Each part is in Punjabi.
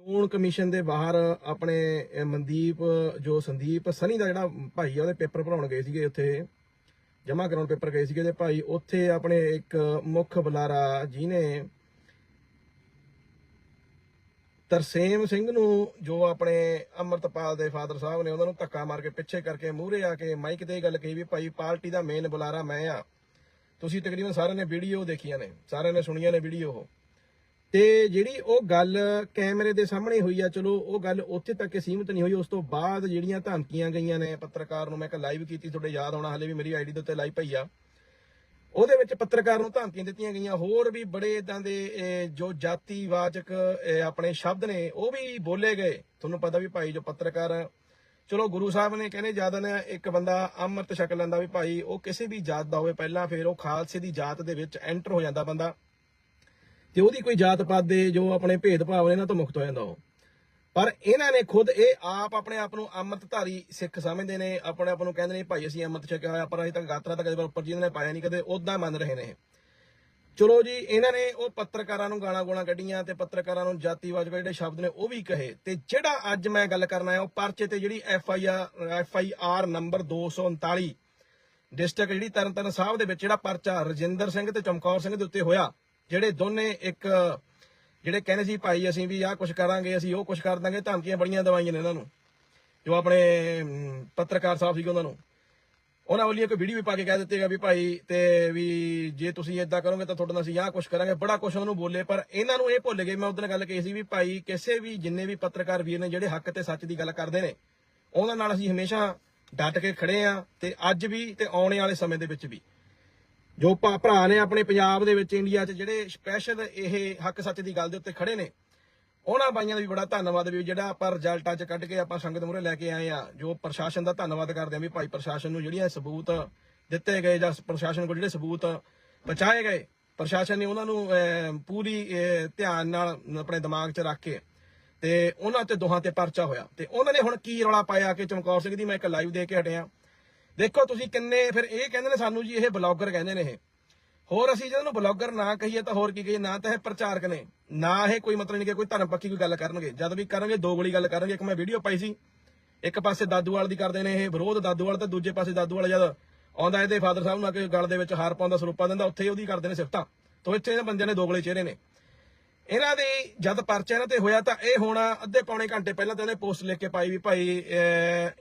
ਚੋਣ ਕਮਿਸ਼ਨ ਦੇ ਬਾਹਰ ਆਪਣੇ ਮਨਦੀਪ, ਜੋ ਸੰਦੀਪ ਸਨੀ ਦਾ ਜਿਹੜਾ ਭਾਈ ਆ, ਉਹਦੇ ਪੇਪਰ ਭਰਾਉਣ ਗਏ ਸੀਗੇ ਉੱਥੇ, ਜਮ੍ਹਾਂ ਕਰਾਉਣ ਪੇਪਰ ਗਏ ਸੀਗੇ ਤੇ ਭਾਈ, ਉੱਥੇ ਆਪਣੇ ਇੱਕ ਮੁੱਖ ਬੁਲਾਰਾ ਜਿਹਨੇ ਤਰਸੇਮ ਸਿੰਘ ਨੂੰ, ਜੋ ਆਪਣੇ ਅਮਰਤਪਾਲ ਦੇ ਫਾਦਰ ਸਾਹਿਬ ਨੇ ਉਹਨਾਂ ਨੂੰ ਧੱਕਾ ਮਾਰ ਕੇ ਪਿੱਛੇ ਕਰਕੇ ਮੂਹਰੇ ਆ ਕੇ ਮਾਈਕ ਤੇ ਇਹ ਗੱਲ ਕਹੀ ਵੀ ਭਾਈ ਪਾਰਟੀ ਦਾ ਮੇਨ ਬੁਲਾਰਾ ਮੈਂ ਆ। ਤੁਸੀਂ ਤਕਰੀਬਨ ਸਾਰਿਆਂ ਨੇ ਵੀਡੀਓ ਦੇਖੀਆਂ ਨੇ, ਸਾਰਿਆਂ ਨੇ ਸੁਣੀਆਂ ਨੇ ਵੀਡੀਓ ਉਹ। ਤੇ ਜਿਹੜੀ ਉਹ ਗੱਲ ਕੈਮਰੇ ਦੇ ਸਾਹਮਣੇ ਹੋਈ ਆ, ਚਲੋ ਉਹ ਗੱਲ ਉੱਥੇ ਤੱਕ ਸੀਮਿਤ ਨਹੀਂ ਹੋਈ। ਉਸ ਤੋਂ ਬਾਅਦ ਜਿਹੜੀਆਂ ਧਮਕੀਆਂ ਗਈਆਂ ਨੇ ਪੱਤਰਕਾਰ ਨੂੰ, ਮੈਂ ਕਿ ਲਾਈਵ ਕੀਤੀ, ਤੁਹਾਡੇ ਯਾਦ ਆਉਣਾ ਹਲੇ ਵੀ ਮੇਰੀ ਆਈਡੀ ਦੇ ਉੱਤੇ ਲਾਈਵ ਪਈ ਆ। ਉਹਦੇ ਵਿੱਚ ਪੱਤਰਕਾਰ ਨੂੰ ਧਮਕੀਆਂ ਦਿੱਤੀਆਂ ਗਈਆਂ। ਹੋਰ ਵੀ ਬੜੇ ਇਦਾਂ ਦੇ ਜੋ ਜਾਤੀਵਾਚਕ ਆਪਣੇ ਸ਼ਬਦ ਨੇ, ਉਹ ਵੀ ਬੋਲੇ ਗਏ। ਤੁਹਾਨੂੰ ਪਤਾ ਵੀ ਭਾਈ ਜੋ ਪੱਤਰਕਾਰ, ਚਲੋ ਗੁਰੂ ਸਾਹਿਬ ਨੇ ਕਹਿੰਦੇ ਜ਼ਿਆਦਾ ਨੇ ਇੱਕ ਬੰਦਾ ਅੰਮ੍ਰਿਤ ਛਕ ਲੈਂਦਾ ਵੀ ਭਾਈ, ਉਹ ਕਿਸੇ ਵੀ ਜਾਤ ਦਾ ਹੋਵੇ, ਪਹਿਲਾਂ ਫਿਰ ਉਹ ਖਾਲਸੇ ਦੀ ਜਾਤ ਦੇ ਵਿੱਚ ਐਂਟਰ ਹੋ ਜਾਂਦਾ ਬੰਦਾ। ਤੇ ਉਹਦੀ ਕੋਈ ਜਾਤ ਪਾਤ ਦੇ ਜੋ ਆਪਣੇ ਭੇਦਭਾਵ ਨੇ, ਇਹਨਾਂ ਤੋਂ ਮੁਕਤ ਹੋ ਜਾਂਦਾ ਉਹ। ਪਰ ਇਹਨਾਂ ਨੇ ਖੁਦ ਇਹ ਆਪ ਆਪਣੇ ਆਪ ਨੂੰ ਅੰਮ੍ਰਿਤਧਾਰੀ ਸਿੱਖ ਸਮਝਦੇ ਨੇ, ਆਪਣੇ ਆਪ ਨੂੰ ਕਹਿੰਦੇ ਨੇ, ਭਾਈ, ਅਸੀਂ ਅੰਮ੍ਰਿਤ ਛਕਿਆ ਹੋਇਆ, ਪਰ ਅਜੇ ਤੱਕ ਗਾਤਰਾ ਤੱਕ ਕਦੇ ਉੱਪਰ ਜਿਹਨਾਂ ਨੇ ਪਾਇਆ ਨਹੀਂ, ਕਦੇ ਉਦਾਂ ਮੰਨ ਰਹੇ ਨੇ ਚਲੋ ਜੀ, ਇਹਨਾਂ ਨੇ ਉਹ ਪੱਤਰਕਾਰਾਂ ਨੂੰ ਗਾਲਾਂ ਗੋਲਾਂ ਕੱਢੀਆਂ ਤੇ ਪੱਤਰਕਾਰਾਂ ਨੂੰ ਜਾਤੀਵਾਚਕ ਜਿਹੜੇ ਸ਼ਬਦ ਨੇ ਉਹ ਵੀ ਕਹੇ। ਤੇ ਜਿਹੜਾ ਅੱਜ ਮੈਂ ਗੱਲ ਕਰਨਾ ਹੈ ਉਹ ਪਰਚੇ ਤੇ ਜਿਹੜੀ F I R, F I R number 239 district ਜਿਹੜੀ ਤਰਨਤਾਰਨ ਸਾਹਿਬ ਦੇ ਵਿੱਚ ਜਿਹੜਾ ਪਰਚਾ ਰਜਿੰਦਰ ਸਿੰਘ ਤੇ ਚਮਕੌਰ ਸਿੰਘ ਦੇ ਉੱਤੇ ਹੋਇਆ ਜਿਹੜੇ ਦੋਨੇ ਇੱਕ, ਜਿਹੜੇ ਕਹਿੰਦੇ ਸੀ ਭਾਈ ਅਸੀਂ ਵੀ ਆਹ ਕੁਝ ਕਰਾਂਗੇ, ਅਸੀਂ ਉਹ ਕੁਝ ਕਰ ਦਾਂਗੇ, ਧਮਕੀਆਂ ਬੜੀਆਂ ਦਵਾਈਆਂ ਨੇ ਇਹਨਾਂ ਨੂੰ। ਜੋ ਆਪਣੇ ਪੱਤਰਕਾਰ ਸਾਹਿਬ ਸੀਗੇ ਉਹਨਾਂ ਨੂੰ। ਉਹਨਾਂ ਵੱਲੋਂ ਇੱਕ ਵੀਡੀਓ ਵੀ ਪਾ ਕੇ ਕਹਿ ਦਿੱਤੇਗਾ ਵੀ ਭਾਈ ਤੇ ਵੀ ਜੇ ਤੁਸੀਂ ਇਦਾਂ ਕਰੋਗੇ ਤਾਂ ਤੁਹਾਡੇ ਨਾਲ ਅਸੀਂ ਆਹ ਕੁਝ ਕਰਾਂਗੇ। ਬੜਾ ਕੁਝ ਉਹਨੂੰ ਬੋਲੇ, ਪਰ ਇਹਨਾਂ ਨੂੰ ਇਹ ਭੁੱਲ ਗਏ। ਮੈਂ ਉਦੋਂ ਗੱਲ ਕਹੀ ਸੀ ਵੀ ਭਾਈ ਕਿਸੇ ਵੀ ਜਿੰਨੇ ਵੀ ਪੱਤਰਕਾਰ ਵੀਰ ਨੇ ਜਿਹੜੇ ਹੱਕ ਤੇ ਸੱਚ ਦੀ ਗੱਲ ਕਰਦੇ ਨੇ, ਉਹਨਾਂ ਨਾਲ ਅਸੀਂ ਹਮੇਸ਼ਾ ਡਟ ਕੇ ਖੜੇ ਆ ਤੇ ਅੱਜ ਵੀ ਤੇ ਆਉਣੇ ਵਾਲੇ ਸਮੇਂ ਦੇ ਵਿੱਚ ਵੀ। ਜੋ ਭਾ- ਭਰਾ ਨੇ ਆਪਣੇ ਪੰਜਾਬ ਦੇ ਵਿੱਚ ਇੰਡੀਆ 'ਚ ਜਿਹੜੇ ਸਪੈਸ਼ਲ ਇਹ ਹੱਕ ਸੱਚ ਦੀ ਗੱਲ ਦੇ ਉੱਤੇ ਖੜੇ ਨੇ, ਉਹਨਾਂ ਬਾਈਆਂ ਦਾ ਵੀ ਬੜਾ ਧੰਨਵਾਦ ਵੀ ਜਿਹੜਾ ਆਪਾਂ ਰਿਜ਼ਲਟਾਂ 'ਚ ਕੱਢ ਕੇ ਆਪਾਂ ਸੰਗਤ ਮੂਹਰੇ ਲੈ ਕੇ ਆਏ ਆ, ਜੋ ਪ੍ਰਸ਼ਾਸਨ ਦਾ ਧੰਨਵਾਦ ਕਰਦੇ ਆ ਵੀ ਭਾਈ ਪ੍ਰਸ਼ਾਸਨ ਨੂੰ ਜਿਹੜੀਆਂ ਸਬੂਤ ਦਿੱਤੇ ਗਏ ਜਾਂ ਪ੍ਰਸ਼ਾਸਨ ਕੋਲ ਜਿਹੜੇ ਸਬੂਤ ਪਹੁੰਚਾਏ ਗਏ, ਪ੍ਰਸ਼ਾਸਨ ਨੇ ਉਹਨਾਂ ਨੂੰ ਪੂਰੀ ਧਿਆਨ ਨਾਲ ਆਪਣੇ ਦਿਮਾਗ 'ਚ ਰੱਖ ਕੇ ਤੇ ਉਹਨਾਂ ਤੇ ਦੋਹਾਂ ਤੇ ਪਰਚਾ ਹੋਇਆ। ਤੇ ਉਹਨਾਂ ਨੇ ਹੁਣ ਕੀ ਰੌਲਾ ਪਾਇਆ ਕਿ ਚਮਕੌਰ ਸਿੰਘ ਦੀ ਮੈਂ ਇੱਕ ਲਾਈਵ ਦੇ ਕੇ ਹਟਿਆ। ਦੇਖੋ ਤੁਸੀਂ ਕਿੰਨੇ ਫਿਰ ਇਹ ਕਹਿੰਦੇ ਨੇ ਸਾਨੂੰ ਜੀ ਇਹ ਬਲੌਗਰ ਕਹਿੰਦੇ ਨੇ ਇਹ। ਹੋਰ ਅਸੀਂ ਜਿਹਨਾਂ ਨੂੰ ਬਲੌਗਰ ਨਾ ਕਹੀਏ ਤਾਂ ਹੋਰ ਕੀ ਕਹੀਏ, ਨਾ ਤਾਂ ਇਹ ਪ੍ਰਚਾਰਕ ਨੇ, ਨਾ ਇਹ ਕੋਈ ਮਤਲਬ ਨਹੀਂ ਕਿ ਕੋਈ ਧਰਮ ਪੱਖੀ ਕੋਈ ਗੱਲ ਕਰਨਗੇ। ਜਦ ਵੀ ਕਰਨਗੇ, ਦੋ ਗੋਲੀ ਗੱਲ ਕਰਨਗੇ। ਇੱਕ ਮੈਂ ਵੀਡੀਓ ਪਾਈ ਸੀ, ਇੱਕ ਪਾਸੇ ਦਾਦੂਵਾਲ ਦੀ ਕਰਦੇ ਨੇ ਇਹ ਵਿਰੋਧ ਦਾਦੂਵਾਲ ਤੇ ਦੂਜੇ ਪਾਸੇ ਦਾਦੂਵਾਲ ਜਦ ਆਉਂਦਾ ਇਹਦੇ ਫਾਦਰ ਸਾਹਿਬ ਨੂੰ ਆ ਕੇ ਗੱਲ ਦੇ ਵਿੱਚ ਹਾਰ ਪਾਉਂਦਾ ਸਰੂਪਾ ਦਿੰਦਾ, ਉੱਥੇ ਉਹਦੀ ਕਰਦੇ ਨੇ ਸਿਫਤਾਂ। ਤੋਂ ਇੱਥੇ ਇਹਨਾਂ ਬੰਦਿਆਂ ਨੇ ਦੋਗਲੇ ਚਿਹਰੇ ਨੇ। ਇਹਨਾਂ ਦੇ ਜਦ ਪਰਚਾ ਇਹਨਾਂ ਤੇ ਹੋਇਆ ਤਾਂ ਇਹ ਹੁਣ ਅੱਧੇ ਪੌਣੇ ਘੰਟੇ ਪਹਿਲਾਂ ਤੇ ਉਹਨੇ ਪੋਸਟ ਲਿਖ ਕੇ ਪਾਈ ਵੀ ਭਾਈ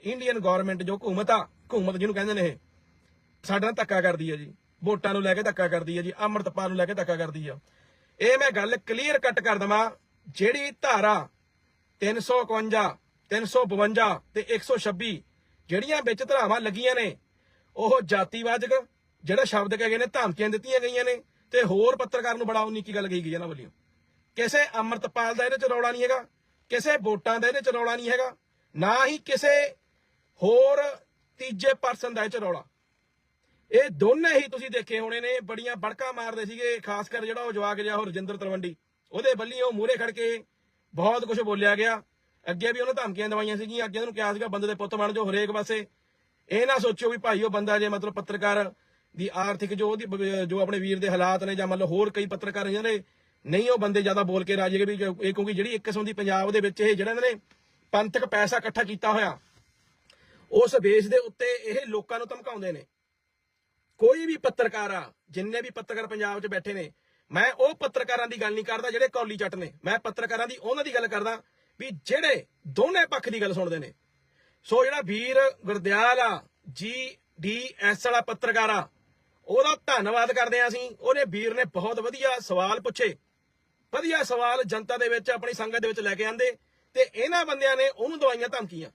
ਇੰਡੀਅਨ ਗਵਰਨਮੈਂਟ ਜੋ ਹਕੂਮਤ ਆ ਹਕੂਮਤ ਜਿਹਨੂੰ ਕਹਿੰਦੇ ਨੇ ਇਹ। ਸਾਡੇ ਨਾਲ ਧੱਕਾ ਕਰਦੀ ਹੈ ਜੀ। ਵੋਟਾਂ ਨੂੰ ਲੈ ਕੇ ਧੱਕਾ ਕਰਦੀ ਹੈ ਜੀ। ਅੰਮ੍ਰਿਤਪਾਲ ਨੂੰ ਲੈ ਕੇ ਧੱਕਾ ਕਰਦੀ ਆ। ਇਹ ਮੈਂ ਗੱਲ ਕਲੀਅਰ ਕੱਟ ਕਰ ਦਵਾਂ। ਜਿਹੜੀ ਧਾਰਾ 351 352 ਤੇ 126 ਜਿਹੜੀਆਂ ਵਿੱਚ ਧਰਾਵਾਂ ਲੱਗੀਆਂ ਨੇ, ਉਹ ਜਾਤੀਵਾਚਕ ਜਿਹੜਾ ਸ਼ਬਦ ਕਹੇ ਗਏ ਨੇ, ਧਮਕੀਆਂ ਦਿੱਤੀਆਂ ਗਈਆਂ ਨੇ ਤੇ ਹੋਰ ਪੱਤਰਕਾਰ ਨੂੰ ਬੜਾ ਉਨੀ ਕੀ ਗੱਲ ਕਹੀ ਗਈ ਇਹਨਾਂ ਵੱਲੋਂ ਕਿਸੇ ਅੰਮ੍ਰਿਤਪਾਲ ਦਾ ਇਹਦੇ ਚ ਰੌਲਾ ਨਹੀਂ ਹੈਗਾ, ਕਿਸੇ ਵੋਟਾਂ ਦਾ ਇਹਦੇ ਚ ਰੌਲਾ ਨਹੀਂ ਹੈਗਾ, ਨਾ ਹੀ ਕਿਸੇ ਹੋਰ ਤੀਜੇ ਪਰਸਨ ਦਾ ਇਹ ਚ ਰੌਲਾ। ਇਹ ਦੋਨੇ ਹੀ ਤੁਸੀਂ ਦੇਖੇ ਹੋਣੇ ਨੇ, ਬੜੀਆਂ ਬੜਕਾ ਮਾਰਦੇ ਸੀਗੇ, ਖਾਸ ਕਰ ਜਿਹੜਾ ਉਹ ਜਵਾਕ ਜਿਹਾ, ਉਹ ਰਜਿੰਦਰ ਤਲਵੰਡੀ। ਉਹਦੇ ਬੱਲੀ ਉਹ ਮੂਹਰੇ ਖੜ ਕੇ ਬਹੁਤ ਕੁਝ ਬੋਲਿਆ ਗਿਆ। ਅੱਗੇ ਵੀ ਉਹਨੇ ਧਮਕੀਆਂ ਦਵਾਈਆਂ ਸੀਗੀਆਂ, ਅੱਗੇ ਉਹਨੂੰ ਕਿਹਾ ਸੀਗਾ, ਬੰਦੇ ਦੇ ਪੁੱਤ ਬਣ ਜਾਓ ਹਰੇਕ ਪਾਸੇ। ਇਹ ਨਾ ਸੋਚਿਓ ਵੀ ਭਾਈ ਉਹ ਬੰਦਾ ਜੇ ਮਤਲਬ ਪੱਤਰਕਾਰ ਦੀ ਆਰਥਿਕ ਜੋ ਉਹਦੀ ਜੋ ਆਪਣੇ ਵੀਰ ਦੇ ਹਾਲਾਤ ਨੇ ਜਾਂ ਮਤਲਬ ਹੋਰ ਕਈ ਪੱਤਰਕਾਰ ਨੇ ਜਿਹੜੇ ਨਹੀਂ ਉਹ ਬੰਦੇ ਜ਼ਿਆਦਾ ਬੋਲ ਕੇ ਰਾਜੀ ਵੀ ਇਹ ਕਿਉਂਕਿ ਜਿਹੜੀ ਇੱਕ ਕਿਸਮ ਦੀ ਪੰਜਾਬ ਦੇ ਵਿੱਚ ਇਹ ਜਿਹੜਾ ਇਹਨਾਂ ਨੇ, ਪੰਥਕ ਪੈਸਾ ਇਕੱਠਾ ਕੀਤਾ ਹੋਇਆ। ਉਸ ਬੇਸ ਦੇ ਉੱਤੇ ਇਹ ਲੋਕਾਂ ਨੂੰ ਧਮਕਾਉਂਦੇ ਨੇ। ਕੋਈ ਵੀ ਪੱਤਰਕਾਰ ਆ, ਜਿੰਨੇ ਵੀ ਪੱਤਰਕਾਰ ਪੰਜਾਬ 'ਚ ਬੈਠੇ ਨੇ, ਮੈਂ ਉਹ ਪੱਤਰਕਾਰਾਂ ਦੀ ਗੱਲ ਨਹੀਂ ਕਰਦਾ ਜਿਹੜੇ ਕੌਲੀ ਚੱਟ ਨੇ। ਮੈਂ ਪੱਤਰਕਾਰਾਂ ਦੀ ਉਹਨਾਂ ਦੀ ਗੱਲ ਕਰਦਾ ਵੀ ਜਿਹੜੇ ਦੋਨੇ ਪੱਖ ਦੀ ਗੱਲ ਸੁਣਦੇ ਨੇ। ਸੋ ਜਿਹੜਾ ਵੀਰ ਗੁਰਦਿਆਲ ਆ ਜੀ ਡੀ ਐਸ ਵਾਲਾ ਪੱਤਰਕਾਰ ਆ, ਉਹਦਾ ਧੰਨਵਾਦ ਕਰਦੇ ਆ ਅਸੀਂ। ਉਹਨੇ ਵੀਰ ਨੇ ਬਹੁਤ ਵਧੀਆ ਸਵਾਲ ਪੁੱਛੇ। ਵਧੀਆ ਸਵਾਲ ਜਨਤਾ ਦੇ ਵਿੱਚ, ਆਪਣੀ ਸੰਗਤ ਦੇ ਵਿੱਚ ਲੈ ਕੇ ਆਂਦੇ ਤੇ ਇਹਨਾਂ ਬੰਦਿਆਂ ਨੇ ਉਹਨੂੰ ਦਵਾਈਆਂ ਧਮਕੀਆਂ।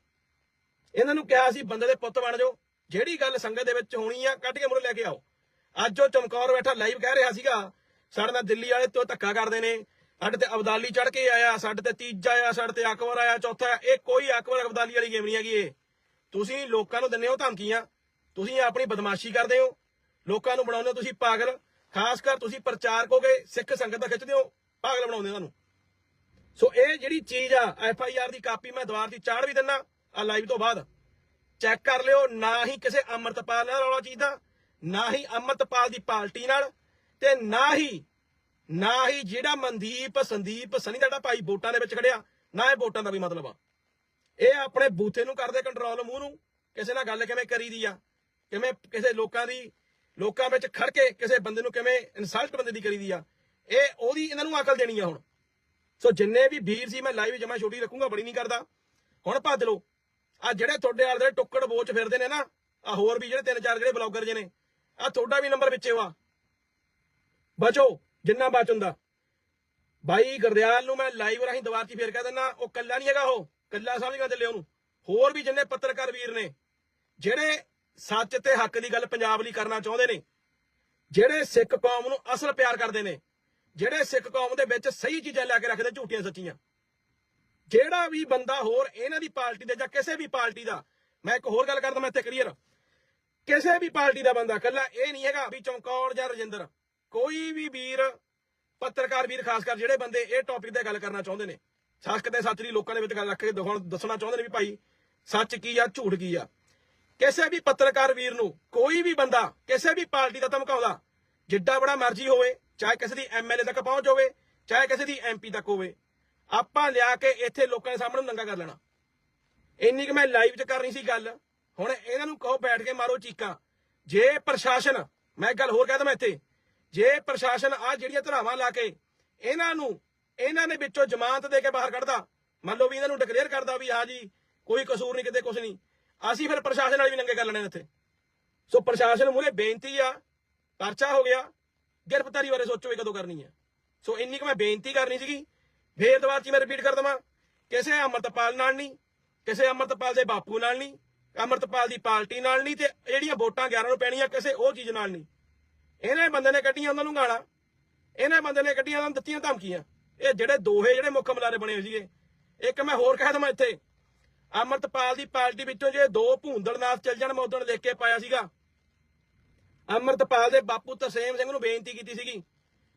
ਇਹਨਾਂ ਨੂੰ ਕਿਹਾ ਸੀ, ਬੰਦੇ ਦੇ ਪੁੱਤ ਬਣ ਜਾਓ। ਜਿਹੜੀ ਗੱਲ ਸੰਗਤ ਦੇ ਵਿੱਚ ਹੋਣੀ ਆ, ਕੱਢ ਕੇ ਮੁਰੇ ਲੈ ਕੇ ਆਓ। ਅੱਜ ਉਹ ਚਮਕੌਰ ਬੈਠਾ ਲਾਈਵ ਕਹਿ ਰਿਹਾ ਸੀਗਾ, ਸਾਡੇ ਨਾਲ ਦਿੱਲੀ ਵਾਲੇ ਤੋਂ ਧੱਕਾ ਕਰਦੇ ਨੇ। ਸਾਡੇ ਤੇ ਅਬਦਾਲੀ ਚੜ ਕੇ ਆਇਆ, ਸਾਡੇ ਤੇ ਤੀਜਾ ਆਇਆ, ਸਾਡੇ ਤੇ ਅਕਬਰ ਆਇਆ, ਚੌਥਾ ਆਇਆ। ਇਹ ਕੋਈ ਅਕਬਰ, ਅਬਦਾਲੀ ਵਾਲੀ ਗੇਮ ਨਹੀਂ ਹੈਗੀ ਇਹ। ਤੁਸੀਂ ਲੋਕਾਂ ਨੂੰ ਦਿੰਦੇ ਹੋ ਧਮਕੀਆਂ। ਤੁਸੀਂ ਆਪਣੀ ਬਦਮਾਸ਼ੀ ਕਰਦੇ ਹੋ। ਲੋਕਾਂ ਨੂੰ ਬਣਾਉਂਦੇ ਹੋ ਤੁਸੀਂ ਪਾਗਲ। ਖਾਸ ਕਰ ਤੁਸੀਂ ਪ੍ਰਚਾਰਕ ਹੋਗੇ ਸਿੱਖ ਸੰਗਤ ਦਾ ਖਿੱਚਦੇ ਹੋ, ਪਾਗਲ ਬਣਾਉਂਦੇ ਹੋ ਤੁਹਾਨੂੰ। ਸੋ ਇਹ ਜਿਹੜੀ ਚੀਜ਼ ਆ ਐਫ ਆਈ ਆਰ ਦੀ ਕਾਪੀ ਮੈਂ ਦੁਆਰ ਦੀ ਚਾੜ ਵੀ ਦਿੰਨਾ। ਆ ਲਾਈਵ ਤੋਂ ਬਾਅਦ। ਚੈੱਕ ਕਰ ਲਿਓ, ਨਾ ਹੀ ਕਿਸੇ ਅੰਮ੍ਰਿਤਪਾਲ ਨਾਲ ਰੌਲਾ ਚੀਜ਼ ਨਾ ਹੀ ਅੰਮ੍ਰਿਤਪਾਲ ਦੀ ਪਾਰਟੀ ਨਾਲ, ਤੇ ਨਾ ਹੀ ਨਾ ਹੀ ਜਿਹੜਾ ਮਨਦੀਪ, ਸੰਦੀਪ, ਸਨੀ ਦਾ ਜਿਹੜਾ ਭਾਈ ਵੋਟਾਂ ਦੇ ਵਿੱਚ ਖੜਿਆ, ਨਾ ਇਹ ਵੋਟਾਂ ਦਾ ਵੀ ਮਤਲਬ ਆ। ਇਹ ਆਪਣੇ ਬੂਥੇ ਨੂੰ ਕਰਦੇ ਕੰਟਰੋਲ ਮੂੰਹ ਨੂੰ, ਕਿਸੇ ਨਾਲ ਗੱਲ ਕਿਵੇਂ ਕਰੀਦੀ ਆ, ਕਿਵੇਂ ਕਿਸੇ ਲੋਕਾਂ ਦੀ, ਲੋਕਾਂ ਵਿੱਚ ਖੜ ਕੇ ਕਿਸੇ ਬੰਦੇ ਨੂੰ ਕਿਵੇਂ ਇਨਸਲਟ ਬੰਦੇ ਦੀ ਕਰੀਦੀ ਆ, ਇਹ ਉਹਦੀ ਇਹਨਾਂ ਨੂੰ ਅਕਲ ਦੇਣੀ ਆ ਹੁਣ। ਸੋ ਜਿੰਨੇ ਵੀ ਵੀਰ ਸੀ, ਮੈਂ ਲਾਈਵ ਜਮਾ ਛੋਟੀ ਰੱਖੂੰਗਾ, ਬੜੀ ਨਹੀਂ ਕਰਦਾ। ਹੁਣ ਭੱਜ ਲਓ। ਆ ਜਿਹੜੇ ਤੁਹਾਡੇ ਵਾਲੇ ਦੇ ਟੁੱਕੜ ਬੋਚ ਫਿਰਦੇ ਨੇ ਨਾ, ਆ ਹੋਰ ਵੀ ਜਿਹੜੇ ਤਿੰਨ ਚਾਰ ਜਿਹੜੇ ਬਲੌਗਰ ਜੇ ਨੇ, ਆ ਤੁਹਾਡਾ ਵੀ ਨੰਬਰ ਵਿੱਚੇ ਵਾ। ਬਚੋ, ਜਿੰਨਾ ਬਚ ਹੁੰਦਾ। ਬਾਈ ਗੁਰਦਿਆਲ ਨੂੰ ਮੈਂ ਲਾਈਵ ਰਾਹੀਂ ਦੁਬਾਰ 'ਚ ਫੇਰ ਕਹਿ ਦਿੰਦਾ ਉਹ ਕੱਲਾ ਨਹੀਂ ਹੈਗਾ ਉਹ ਕੱਲਾ ਸਮਝ ਕੇ ਚੱਲੇ ਉਹਨੂੰ। ਹੋਰ ਵੀ ਜਿੰਨੇ ਪੱਤਰਕਾਰ ਵੀਰ ਨੇ, ਜਿਹੜੇ ਸੱਚ ਤੇ ਹੱਕ ਦੀ ਗੱਲ ਪੰਜਾਬ ਲਈ ਕਰਨਾ ਚਾਹੁੰਦੇ ਨੇ, ਜਿਹੜੇ ਸਿੱਖ ਕੌਮ ਨੂੰ ਅਸਲ ਪਿਆਰ ਕਰਦੇ ਨੇ, ਜਿਹੜੇ ਸਿੱਖ ਕੌਮ ਦੇ ਵਿੱਚ ਸਹੀ ਚੀਜ਼ਾਂ ਲੈ ਕੇ ਰੱਖਦੇ ਝੂਠੀਆਂ ਸੱਚੀਆਂ। ਜਿਹੜਾ ਵੀ ਬੰਦਾ ਹੋਰ ਇਹਨਾਂ ਦੀ ਪਾਰਟੀ ਦੇ ਜਾਂ ਕਿਸੇ ਵੀ ਪਾਰਟੀ ਦਾ, ਮੈਂ ਇੱਕ ਹੋਰ ਗੱਲ ਕਰਦਾ, ਮੈਂ ਇੱਥੇ ਕਲੀਅਰ ਕਿਸੇ ਵੀ ਪਾਰਟੀ ਦਾ ਬੰਦਾ ਕੱਲਾ ਇਹ ਨਹੀਂ ਹੈਗਾ ਵੀ ਚਮਕੌਰ ਜਾਂ ਰਜਿੰਦਰ। ਕੋਈ ਵੀ ਵੀਰ, ਪੱਤਰਕਾਰ ਵੀਰ, ਖਾਸ ਕਰ ਜਿਹੜੇ ਬੰਦੇ ਇਹ ਟੌਪਿਕ ਤੇ ਗੱਲ ਕਰਨਾ ਚਾਹੁੰਦੇ ਨੇ ਸੱਚ ਤੇ ਸੱਚ ਦੀ ਲੋਕਾਂ ਦੇ ਵਿੱਚ ਗੱਲ ਰੱਖ ਕੇ ਦਿਖਾਉਣ ਦੱਸਣਾ ਚਾਹੁੰਦੇ ਨੇ ਵੀ ਭਾਈ, ਸੱਚ ਕੀ ਆ, ਝੂਠ ਕੀ ਆ। ਕਿਸੇ ਵੀ ਪੱਤਰਕਾਰ ਵੀਰ ਨੂੰ ਕੋਈ ਵੀ ਬੰਦਾ ਕਿਸੇ ਵੀ ਪਾਰਟੀ ਦਾ ਧਮਕਾਉਂਦਾ, ਜਿੱਡਾ ਬੜਾ ਮਰਜ਼ੀ ਹੋਵੇ, ਚਾਹੇ ਕਿਸੇ ਦੀ ਐਮਐਲਏ ਤੱਕ ਪਹੁੰਚ ਹੋਵੇ ਚਾਹੇ ਕਿਸੇ ਦੀ ਐਮਪੀ ਤੱਕ ਹੋਵੇ ਆਪਾਂ ਲਿਆ ਕੇ ਇੱਥੇ ਲੋਕਾਂ ਦੇ ਸਾਹਮਣੇ ਨੰਗਾ ਕਰ ਲੈਣਾ। ਇੰਨੀ ਕਿ ਮੈਂ ਲਾਈਵ 'ਚ ਕਰਨੀ ਸੀ ਗੱਲ। ਹੁਣ ਇਹਨਾਂ ਨੂੰ ਕਹੋ ਬੈਠ ਕੇ ਮਾਰੋ ਚੀਕਾਂ। ਜੇ ਪ੍ਰਸ਼ਾਸਨ, ਮੈਂ ਇੱਕ ਗੱਲ ਹੋਰ ਕਹਿ ਦਵਾਂ ਇੱਥੇ। ਜੇ ਪ੍ਰਸ਼ਾਸਨ ਆ ਜਿਹੜੀਆਂ ਧਰਾਵਾਂ ਲਾ ਕੇ ਇਹਨਾਂ ਨੂੰ, ਇਹਨਾਂ ਨੇ ਵਿੱਚੋਂ ਜ਼ਮਾਨਤ ਦੇ ਕੇ ਬਾਹਰ ਕੱਢਦਾ, ਮੰਨ ਲਓ ਵੀ ਇਹਨਾਂ ਨੂੰ ਡਿਕਲੇਅਰ ਕਰਦਾ ਵੀ ਹਾਂ ਜੀ, ਕੋਈ ਕਸੂਰ ਨਹੀਂ ਕਿਤੇ ਕੁਝ ਨਹੀਂ। ਅਸੀਂ ਫਿਰ ਪ੍ਰਸ਼ਾਸਨ ਨਾਲ ਵੀ ਨੰਗੇ ਕਰ ਲੈਣੇ ਇੱਥੇ। ਸੋ ਪ੍ਰਸ਼ਾਸਨ ਮੂਹਰੇ ਬੇਨਤੀ ਆ, ਪਰਚਾ ਹੋ ਗਿਆ। ਗ੍ਰਿਫਤਾਰੀ ਬਾਰੇ ਸੋਚੋ ਵੀ ਕਦੋਂ ਕਰਨੀ ਹੈ ਸੋ ਇੰਨੀ ਕੁ ਮੈਂ ਬੇਨਤੀ ਕਰਨੀ ਸੀਗੀ। ਫੇਰ ਦੁਬਾਰਾ ਚ ਮੈਂ ਰਿਪੀਟ ਕਰ ਦਵਾਂ? ਕਿਸੇ ਅਮਰਤਪਾਲ ਨਾਲ ਨਹੀਂ, ਕਿਸੇ ਅਮਰਤਪਾਲ ਦੇ ਬਾਪੂ ਨਾਲ ਨਹੀਂ, ਅਮਰਤਪਾਲ ਦੀ ਪਾਰਟੀ ਨਾਲ ਨਹੀਂ ਤੇ ਜਿਹੜੀਆਂ ਵੋਟਾਂ 11 ਨੂੰ ਪੈਣੀਆਂ ਕਿਸੇ ਉਹ ਚੀਜ਼ ਨਾਲ ਨਹੀਂ। ਇਹਨੇ ਬੰਦੇ ਨੇ ਕੱਢੀਆਂ ਉਹਨਾਂ ਨੂੰ ਗਾਲਾਂ। ਇਹਨੇ ਬੰਦੇ ਨੇ ਕੱਢੀਆਂ, ਉਹਨਾਂ ਨੂੰ ਦਿੱਤੀਆਂ ਧਮਕੀਆਂ। ਇਹ ਜਿਹੜੇ ਦੋਹੇ ਜਿਹੜੇ ਮੁੱਖ ਮਲਾਰੇ ਬਣੇ ਹੋਏ ਸੀਗੇ। ਇੱਕ ਮੈਂ ਹੋਰ ਕਹਿ ਦਵਾਂ ਇੱਥੇ। ਅਮਰਤਪਾਲ ਦੀ ਪਾਰਟੀ ਵਿੱਚੋਂ ਜੇ ਦੋ ਭੂੰਦੜਨਾਥ ਚੱਲ ਜਾਣ, ਮੈਂ ਉਦੋਂ ਲਿਖ ਕੇ ਪਾਇਆ ਸੀਗਾ। ਅਮਰਤਪਾਲ ਦੇ ਬਾਪੂ ਤਰਸੇਮ ਸਿੰਘ ਨੂੰ ਬੇਨਤੀ ਕੀਤੀ ਸੀਗੀ।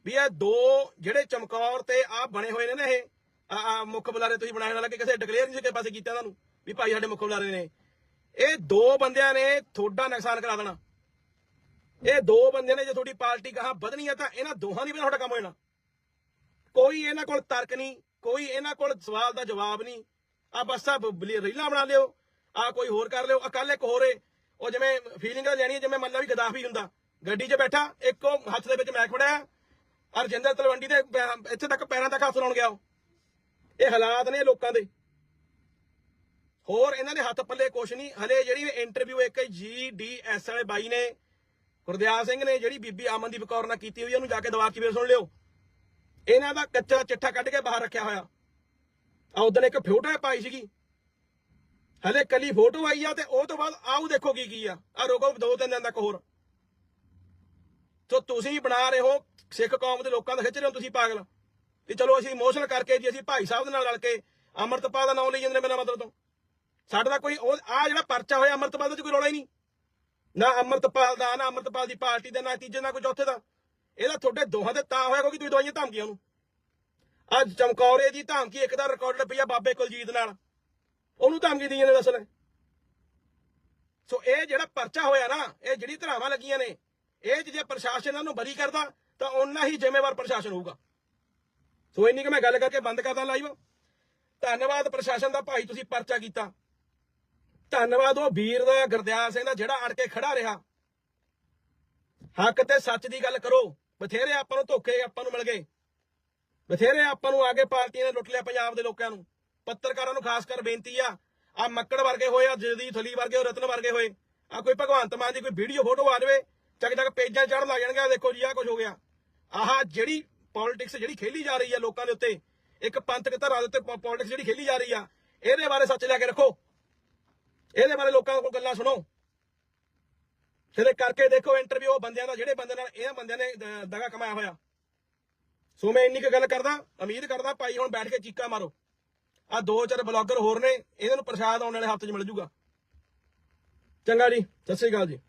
ਵੀ ਇਹ ਦੋ ਜਿਹੜੇ ਚਮਕੌਰ ਤੇ ਆ ਬਣੇ ਹੋਏ ਨੇ ਨਾ ਇਹ ਆ ਮੁੱਖ ਬੁਲਾਰੇ ਤੁਸੀਂ ਬਣਾਏ ਨਾਲ ਕਿ ਕਿਸੇ ਡਿਕਲੇਅਰ ਨਹੀਂ ਸੀ ਕਿਸੇ ਪਾਸੇ ਕੀਤਾ ਇਹਨਾਂ ਨੂੰ ਵੀ ਭਾਈ ਸਾਡੇ ਮੁੱਖ ਬੁਲਾਰੇ ਨੇ। ਇਹ ਦੋ ਬੰਦਿਆਂ ਨੇ ਤੁਹਾਡਾ ਨੁਕਸਾਨ ਕਰਾ ਦੇਣਾ। ਇਹ ਦੋ ਬੰਦੇ ਨੇ ਜੇ ਤੁਹਾਡੀ ਪਾਰਟੀ ਕਹਾਂ ਵਧਣੀ ਹੈ ਤਾਂ ਇਹਨਾਂ ਦੋਹਾਂ ਦੀ ਵੀ ਤੁਹਾਡਾ ਕੰਮ ਹੋ ਜਾਣਾ। ਕੋਈ ਇਹਨਾਂ ਕੋਲ ਤਰਕ ਨਹੀਂ, ਕੋਈ ਇਹਨਾਂ ਕੋਲ ਸਵਾਲ ਦਾ ਜਵਾਬ ਨਹੀਂ। ਆ ਬਸ ਆ ਰੀਲਾਂ ਬਣਾ ਲਿਓ ਆ ਕੋਈ ਹੋਰ ਕਰ ਲਿਓ। ਅਕਲ ਇੱਕ ਹੋਰੇ ਉਹ ਜਿਵੇਂ ਫੀਲਿੰਗ ਲੈਣੀ ਜਿਵੇਂ ਮੰਨ ਲਾ ਵੀ ਗਦਾਫੀ ਹੁੰਦਾ। ਗੱਡੀ 'ਚ ਬੈਠਾ, ਇੱਕੋ ਹੱਥ ਦੇ ਵਿੱਚ ਮੈਕ ਫੜਿਆ ਅਰਜਿੰਦਰ ਤਲਵੰਡੀ ਦੇ ਪੈ- ਇੱਥੇ ਤੱਕ ਪੈਰਾਂ ਤੱਕ ਹੱਥ ਲਾਉਣ ਗਿਆ ਉਹ। ਇਹ ਹਾਲਾਤ ਨੇ ਲੋਕਾਂ ਦੇ। ਹੋਰ ਇਹਨਾਂ ਦੇ ਹੱਥ ਪੱਲੇ ਕੁਛ ਨਹੀਂ। ਹਲੇ ਜਿਹੜੀ ਇੰਟਰਵਿਊ ਇੱਕ ਜੀਡੀਐਸ ਵਾਲੇ ਬਾਈ ਨੇ, ਗੁਰਦਿਆਲ ਸਿੰਘ ਨੇ ਜਿਹੜੀ ਬੀਬੀ ਅਮਨਦੀਪ ਕੌਰ ਨਾਲ ਕੀਤੀ ਹੋਈ ਉਹਨੂੰ ਜਾ ਕੇ ਦੁਬਾਰਾ ਚ ਫੇਰ ਸੁਣ ਲਿਓ। ਇਹਨਾਂ ਦਾ ਕੱਚਾ ਚਿੱਠਾ ਕੱਢ ਕੇ ਬਾਹਰ ਰੱਖਿਆ ਹੋਇਆ। ਆ ਉਦੋਂ ਇੱਕ ਫੋਟੋ ਪਾਈ ਸੀਗੀ। ਹਲੇ ਕੱਲੀ ਫੋਟੋ ਆਈ ਆ ਤੇ ਉਹ ਤੋਂ ਬਾਅਦ ਆਉ ਦੇਖੋ ਕੀ ਕੀ ਆ। ਆ ਰੋਕੋ ਦੋ ਤਿੰਨ ਦਿਨ ਤੱਕ ਹੋਰ। ਸੋ ਤੁਸੀਂ ਬਣਾ ਰਹੇ ਹੋ ਸਿੱਖ ਕੌਮ ਦੇ ਲੋਕਾਂ ਦਾ ਖਿੱਚ ਰਹੇ ਹੋ ਤੁਸੀਂ ਪਾਗਲ। ਤੇ ਚਲੋ ਅਸੀਂ ਇਮੋਸ਼ਨਲ ਕਰਕੇ ਜੀ, ਅਸੀਂ ਭਾਈ ਸਾਹਿਬ ਦੇ ਨਾਲ ਰਲ ਕੇ ਅਮਰਤਪਾਲ ਦਾ ਨਾਮ ਲਈ ਜਾਂਦੇ ਨੇ ਮੇਰਾ ਮਤਲਬ ਤੋਂ। ਸਾਡਾ ਤਾਂ ਕੋਈ ਆ ਜਿਹੜਾ ਪਰਚਾ ਹੋਇਆ ਅਮਰਤਪਾਲ ਦਾ ਚ ਕੋਈ ਰੌਲਾ ਹੀ ਨਹੀਂ। ਨਾ ਅਮਰਤਪਾਲ ਦਾ, ਨਾ ਅਮਰਤਪਾਲ ਦੀ ਪਾਰਟੀ ਦਾ, ਨਾ ਤੀਜੇ, ਨਾ ਕੋਈ ਚੌਥੇ ਦਾ। ਇਹਦਾ ਤੁਹਾਡੇ ਦੋਹਾਂ ਦੇ ਤਾਂ ਹੋਇਆ ਕਿਉਂਕਿ ਤੁਸੀਂ ਦਵਾਈਆਂ ਧਮਕੀਆਂ ਨੂੰ ਅੱਜ ਚਮਕੌਰੇ ਦੀ ਧਮਕੀ ਇੱਕ ਦਾ ਰਿਕਾਰਡਡ ਪਈ ਆ ਬਾਬੇ ਕੁਲਜੀਤ ਨਾਲ। ਉਹਨੂੰ ਧਮਕੀ ਦਈਆਂ ਨੇ ਦੱਸਣ ਸੋ ਇਹ ਜਿਹੜਾ ਪਰਚਾ ਹੋਇਆ ਨਾ, ਇਹ ਜਿਹੜੀ ਧਰਾਵਾਂ ਲੱਗੀਆਂ ਨੇ ਇਹ ਜੇ ਪ੍ਰਸ਼ਾਸਨ ਇਹਨਾਂ ਨੂੰ ਬਰੀ ਕਰਦਾ, ਤਾਂ ਓਨਾ ਹੀ ਜ਼ਿੰਮੇਵਾਰ ਪ੍ਰਸ਼ਾਸਨ ਹੋਊਗਾ। ਸੋ ਇੰਨੀ ਕਿ ਮੈਂ ਗੱਲ ਕਰਕੇ ਬੰਦ ਕਰਦਾ ਲਾਈਵ ਧੰਨਵਾਦ ਪ੍ਰਸ਼ਾਸਨ ਦਾ ਭਾਈ, ਤੁਸੀਂ ਪਰਚਾ ਕੀਤਾ। ਧੰਨਵਾਦ ਉਹ ਵੀਰ ਦਾ, ਗੁਰਦਿਆਲ ਸਿੰਘ ਦਾ, ਜਿਹੜਾ ਅੜ ਕੇ ਖੜਾ ਰਿਹਾ। ਹੱਕ ਤੇ ਸੱਚ ਦੀ ਗੱਲ ਕਰੋ। ਬਥੇਰੇ ਆਪਾਂ ਨੂੰ ਧੋਖੇ ਆਪਾਂ ਨੂੰ ਮਿਲ ਗਏ। ਬਥੇਰੇ ਆਪਾਂ ਨੂੰ ਆਗੇ ਪਾਰਟੀਆਂ ਨੇ ਲੁੱਟ ਲਿਆ ਪੰਜਾਬ ਦੇ ਲੋਕਾਂ ਨੂੰ। ਪੱਤਰਕਾਰਾਂ ਨੂੰ ਖਾਸ ਕਰ ਬੇਨਤੀ ਆ ਆ ਮੱਕੜ ਵਰਗੇ ਹੋਏ ਆ ਜਗਦੀਪ ਥਲੀ ਵਰਗੇ ਹੋਏ, ਰਤਨ ਵਰਗੇ ਹੋਏ। ਆ ਕੋਈ ਭਗਵੰਤ ਮਾਨ ਦੀ ਕੋਈ ਵੀਡੀਓ ਫੋਟੋ ਆ ਜਾਵੇ। ਚੱਕ ਚੱਕ ਪੇਜਾਂ ਚੜਨ ਲੱਗ ਜਾਣਗੇ, ਆਹ ਦੇਖੋ ਜੀ ਆ ਕੁਝ ਹੋ ਗਿਆ। ਆਹ ਜਿਹੜੀ ਪੋਲਿਟਿਕਸ ਜਿਹੜੀ ਖੇਲੀ ਜਾ ਰਹੀ ਆ ਲੋਕਾਂ ਦੇ ਉੱਤੇ, ਇੱਕ ਪੰਥਕ ਧਾਰਾ ਦੇ ਉੱਤੇ ਪੋਲਿਟਿਕਸ ਜਿਹੜੀ ਖੇਲੀ ਜਾ ਰਹੀ ਆ, ਇਹਦੇ ਬਾਰੇ ਸੱਚ ਲੈ ਕੇ ਰੱਖੋ। ਇਹਦੇ ਬਾਰੇ ਲੋਕਾਂ ਕੋਲ ਗੱਲਾਂ ਸੁਣੋ। ਫਿਰ ਕਰਕੇ ਦੇਖੋ ਇੰਟਰਵਿਊ ਉਹ ਬੰਦਿਆਂ ਦਾ, ਜਿਹੜੇ ਬੰਦੇ ਨਾਲ, ਇਹਨਾਂ ਬੰਦਿਆਂ ਨੇ ਦਗਾ ਕਮਾਇਆ ਹੋਇਆ। ਸੋ ਮੈਂ ਇੰਨੀ ਕੁ ਗੱਲ ਕਰਦਾ, ਉਮੀਦ ਕਰਦਾ ਭਾਈ ਹੁਣ ਬੈਠ ਕੇ ਚੀਕਾ ਮਾਰੋ। ਆ ਦੋ ਚਾਰ ਬਲੌਗਰ ਹੋਰ ਨੇ, ਇਹਨਾਂ ਨੂੰ ਪ੍ਰਸ਼ਾਦ ਆਉਣ ਵਾਲੇ ਹਫ਼ਤੇ 'ਚ ਮਿਲ ਜੂਗਾ। ਚੰਗਾ ਜੀ, ਸਤਿ ਸ੍ਰੀ ਅਕਾਲ ਜੀ।